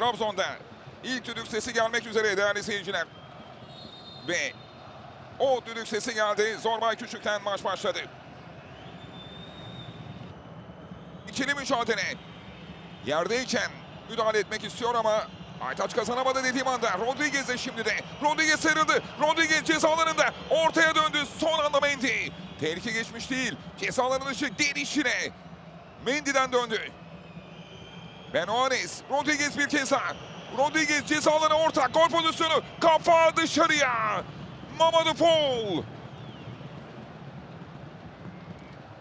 Trabzon'da ilk düdük sesi gelmek üzere değerli seyirciler. Ve o düdük sesi geldi. Zorbay Küçük'ten maç başladı. İkili mücadele. Yerdeyken müdahale etmek istiyor ama Aytaç kazanamadı dediğim anda Rodriguez de şimdi de. Rodriguez sarıldı. Rodriguez cezalarında ortaya döndü. Son anda Mendy. Tehlike geçmiş değil. Cezaların dışı denişine. Mendy'den döndü. Benoanes. Rodriguez bir kez daha. Rodriguez cezalarına ortak. Gol pozisyonu. Kafa dışarıya. Mamadou Fall.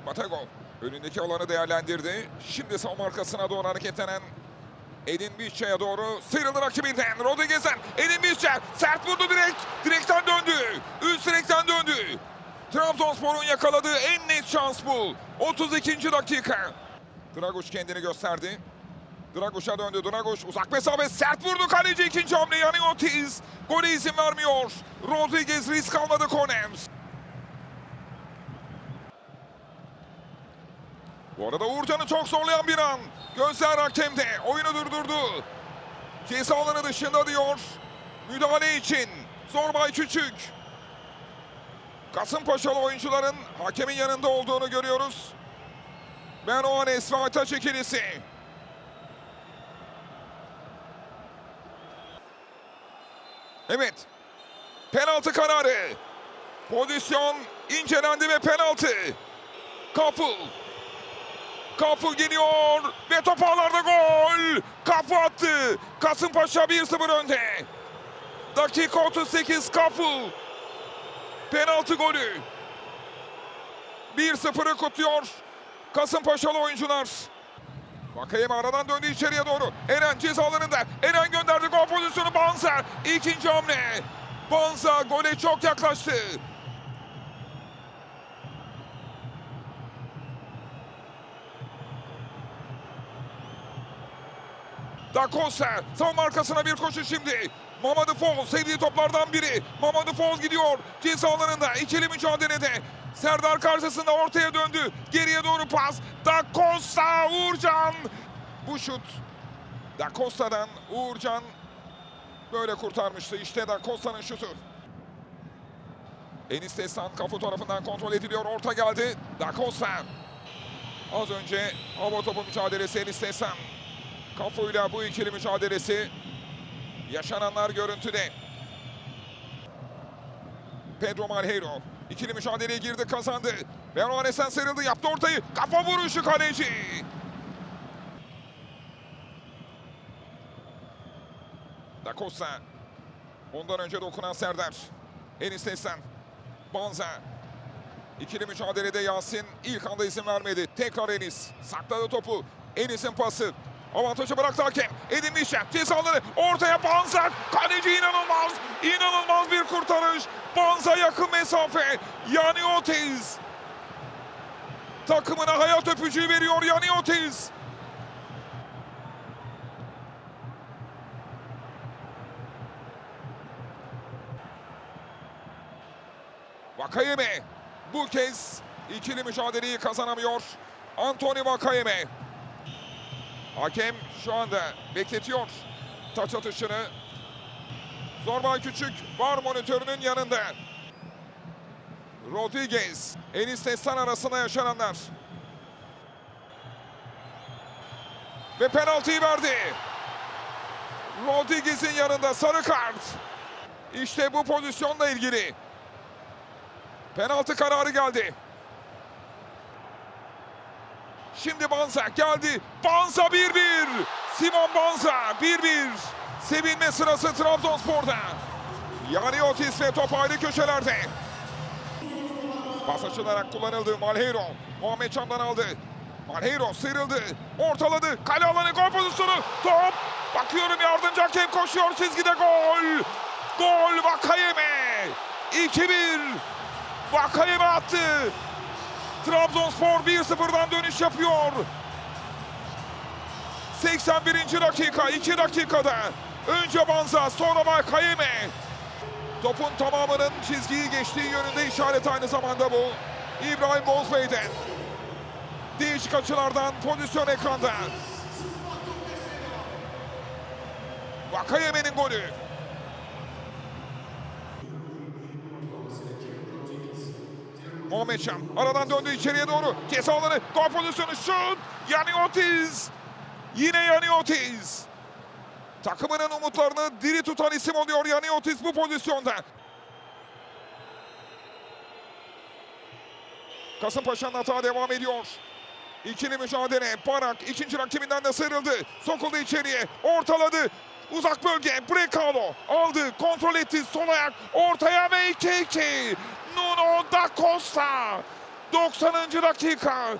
Batagol önündeki alanı değerlendirdi. Şimdi savunma arkasına doğru hareketlenen Edin Bisça'ya doğru sıyrıldı rakibinden. Rodriguez'den Edin Bisça sert vurdu direkt. Direkten döndü. Üst direkten döndü. Trabzonspor'un yakaladığı en net şans bu. 32. dakika. Draguş kendini gösterdi. Draguş'a döndü. Draguş uzak mesafe sert vurdu kaleci ikinci hamle yani Otiz. Gole izin vermiyor. Rodriguez risk almadı Konems. Bu arada Uğurcan'ı çok zorlayan bir an. Gözler hakemde. Oyunu durdurdu. Ceza alanı dışında diyor. Müdahale için. Zorbay Küçük. Kasımpaşalı oyuncuların hakemin yanında olduğunu görüyoruz. Ben o an Esra Ataç ikilisi. Evet. Penaltı kararı. Pozisyon incelendi ve penaltı. Kapıl. Kapı geliyor ve top ağlarda gol. Kapı attı. Kasımpaşa 1-0 önde. Dakika 38 Kapı. Penaltı golü. 1-0'ı kutluyor Kasımpaşalı oyuncular. Vakayeme aradan döndü içeriye doğru. Eren cezalarında. Eren gönderdi gol pozisyonu Banza. İkinci hamle. Banza gole çok yaklaştı. Da Costa savunma arkasına bir koşu şimdi. Mamadou Fall sevdiği toplardan biri. Mamadou Fall gidiyor ceza alanında ikili mücadelede. Serdar karşısında ortaya döndü. Geriye doğru pas. Da Costa Uğurcan. Bu şut Da Costa'dan Uğurcan böyle kurtarmıştı. İşte Da Costa'nın şutu. Enis Destan kafu tarafından kontrol ediliyor. Orta geldi. Da Costa. Az önce hava topu mücadelesi Enis Destan. Kafuyla bu ikili mücadelesi yaşananlar görüntüde. Pedro Malheiro ikili mücadeleye girdi kazandı. Verones'ten sıyrıldı yaptı ortayı. Kafa vuruşu kaleci. Da Costa. Ondan önce dokunan Serdar. Enis Destan. Banza. İkili mücadelede Yasin ilk anda izin vermedi. Tekrar Enis. Sakladı topu. Enis'in pası. Avantajı bıraktı hakem. Edin Mişen cezaları ortaya Banza. Kaleci inanılmaz. İnanılmaz bir kurtarış. Banza yakın mesafe. Yani Otiz. Takımına hayat öpücüğü veriyor Yani Otiz. Vakayeme bu kez ikili mücadeleyi kazanamıyor. Anthony Vakayeme. Hakem şu anda bekletiyor taç atışını. Zorbay Küçük var monitörünün yanında. Rodriguez, Enis Destan arasında yaşananlar. Ve penaltıyı verdi. Rodriguez'in yanında sarı kart. İşte bu pozisyonla ilgili. Penaltı kararı geldi. Şimdi Banza geldi. Banza 1-1. Simon Banza 1-1. Sevinme sırası Trabzonspor'da. Yani Otis ve top ayrı köşelerde. Pas açılarak kullanıldı Malheiro. Muhammed Can'dan aldı. Malheiro sıyrıldı. Ortaladı. Kale alanı gol pozisyonu. Top. Bakıyorum yardımcı hakem koşuyor. Çizgide gol. Gol Vakayeme. 2-1. Vakayeme attı. Trabzonspor 1-0'dan dönüş yapıyor. 81. dakika, 2 dakikada. Önce Banza, sonra Vakayeme. Topun tamamının çizgiyi geçtiği yönünde işaret aynı zamanda bu. İbrahim Bozbey'den. Değişik açılardan pozisyon ekranda. Vakayeme'nin golü. Muhammed aradan döndü içeriye doğru. Ceza alanı gol pozisyonu şut. Yaniotis. Yine Yaniotis. Takımının umutlarını diri tutan isim oluyor Yaniotis bu pozisyonda. Kasımpaşa'nın hata devam ediyor. İkili mücadele. Barak ikinci rakibinden de sıyrıldı. Sokuldu içeriye. Ortaladı. Uzak bölge. Brekalo aldı. Kontrol etti. Sol ayak. Ortaya ve 2-2. Nuno da Costa. 90. dakika.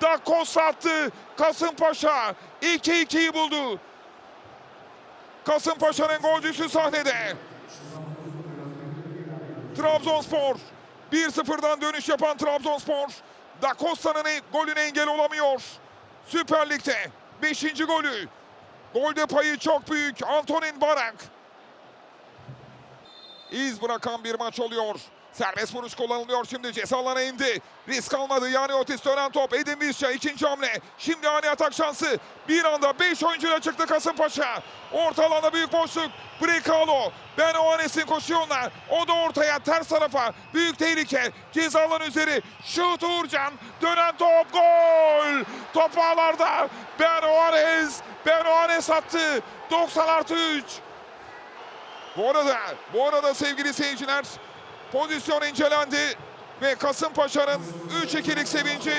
Da Costa attı. Kasımpaşa 2-2'yi buldu. Kasımpaşa'nın golcüsü sahnede. Trabzonspor 1-0'dan dönüş yapan Trabzonspor Da Costa'nın golüne engel olamıyor. Süper Lig'de 5. golü. Golde payı çok büyük. Antonin Barak. İz bırakan bir maç oluyor. Serbest vuruş kullanılıyor şimdi ceza alana indi. Risk almadı yani Otis dönen top. Edin Visca ikinci hamle. Şimdi ani atak şansı. Bir anda 5 oyuncuyla çıktı Kasımpaşa. Orta alanda büyük boşluk. Brekalo. Ben o anesin koşuyorlar. O da ortaya ters tarafa. Büyük tehlike. Ceza alanı üzeri. Şut Uğurcan. Dönen top. Gol. Top ağlarda. Ben Oanes. Ben Oanes attı. 90 artı 3. Bu arada, bu arada sevgili seyirciler pozisyon incelendi ve Kasımpaşa'nın 3-2'lik sevinci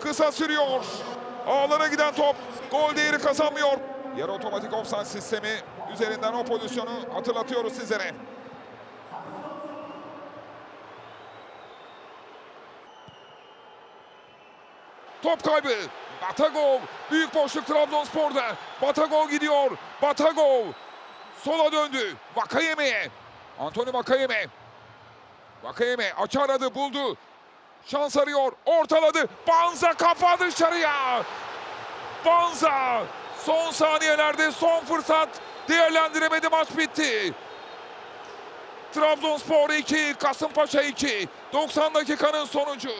kısa sürüyor. Ağlara giden top gol değeri kazanmıyor. Yarı otomatik offside sistemi üzerinden o pozisyonu hatırlatıyoruz sizlere. Top kaybı. Batagov. Büyük boşluk Trabzonspor'da. Batagov gidiyor. Batagov. Sola döndü. Vakayeme'ye. Antony Vakayeme. Vakayeme açı aradı buldu. Şans arıyor. Ortaladı. Banza kafa dışarıya. Banza. Son saniyelerde son fırsat. Değerlendiremedi maç bitti. Trabzonspor 2, Kasımpaşa 2. 90 dakikanın sonucu.